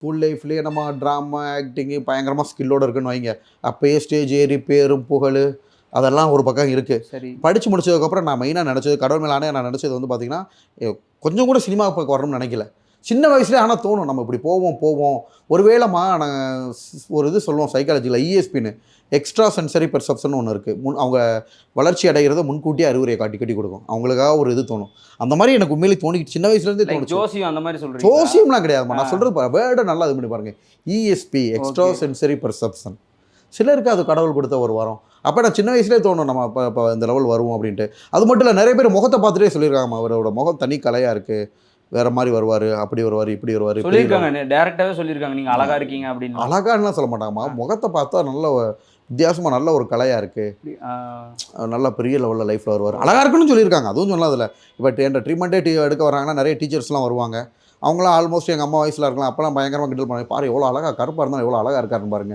School லைஃப்லேயே நம்ம drama acting பயங்கரமாக ஸ்கில்லோடு இருக்குன்னு வைங்க. அப்போயே ஸ்டேஜ் ஏறி பேரும் புகழ் அதெல்லாம் ஒரு பக்கம் இருக்குது சரி. படித்து முடிச்சதுக்கப்புறம் நான் மெயினாக நினச்சது கடவுள் மேலானே நான் நினச்சது வந்து பார்த்திங்கன்னா கொஞ்சம் கூட சினிமா பக்கம் வரணும்னு நினைக்கல. சின்ன வயசுலேயே ஆனால் தோணும். நம்ம இப்படி போவோம் போவோம். ஒருவேளைமா நாங்கள் ஒரு இது சொல்லுவோம் சைக்காலஜியில் இஎஸ்பின்னு எக்ஸ்ட்ரா சென்சரி பெர்செப்ஷன் ஒன்று இருக்குது முன் அவங்க வளர்ச்சி அடைகிறத முன்கூட்டியே அறிவுரையை காட்டி கட்டி கொடுக்கும். அவங்களுக்காக ஒரு இது தோணும். அந்த மாதிரி எனக்கு உண்மையிலே தோணிக்கிட்டு சின்ன வயசுலேருந்தே தோணுச்சு. ஜோசியம் அந்த மாதிரி சொல்றீங்க ஜோசியம்லாம் கிடையாதுமா நான். சொல்கிறது வேர்டை நல்லா இது பண்ணி பாருங்க. E ESP extra. Sensory perception சிலருக்கு அது கடவுள் கொடுத்த ஒரு வரம். அப்போ நான் சின்ன வயசுலேயே தோணும் நம்ம இப்போ இப்போ இந்த லெவல் வருவோம் அப்படின்ட்டு. அது மட்டும் இல்லை நிறைய பேர் முகத்தை பார்த்துட்டே சொல்லியிருக்காங்க அவரோட முகம் தனி கலையாக இருக்குது வேற மாதிரி வருவார் அப்படி வருவார் இப்படி வருவார் சொல்லியிருக்காங்க டேரக்டாவே சொல்லியிருக்காங்க நீங்க அழகா இருக்கீங்க அப்படின்னு. அழகான்லாம் சொல்ல மாட்டாங்கம்மா. முகத்தை பார்த்தா நல்ல வித்தியாசமா நல்ல ஒரு கலையாக இருக்குது ஆ, நல்ல பெரிய லெவலில் லைஃப்பில் வருவார். அழகாக இருக்குன்னு சொல்லியிருக்காங்க. அதுவும் சொல்லாதில்ல இப்போ என் ட்ரீட்மெண்ட்டே டீ எடுக்க வராங்கன்னா நிறைய டீச்சர்ஸ்லாம் வருவாங்க. அவங்களாம் ஆல்மோஸ்ட் எங்கள் அம்மா வயசில் இருக்கலாம். அப்போலாம் பயங்கரமாக கிண்டல் பண்ணி பாரு எவ்வளோ அழகாக கருப்பாக இருந்தாலும் எவ்வளோ அழகாக இருக்காருன்னு பாருங்க.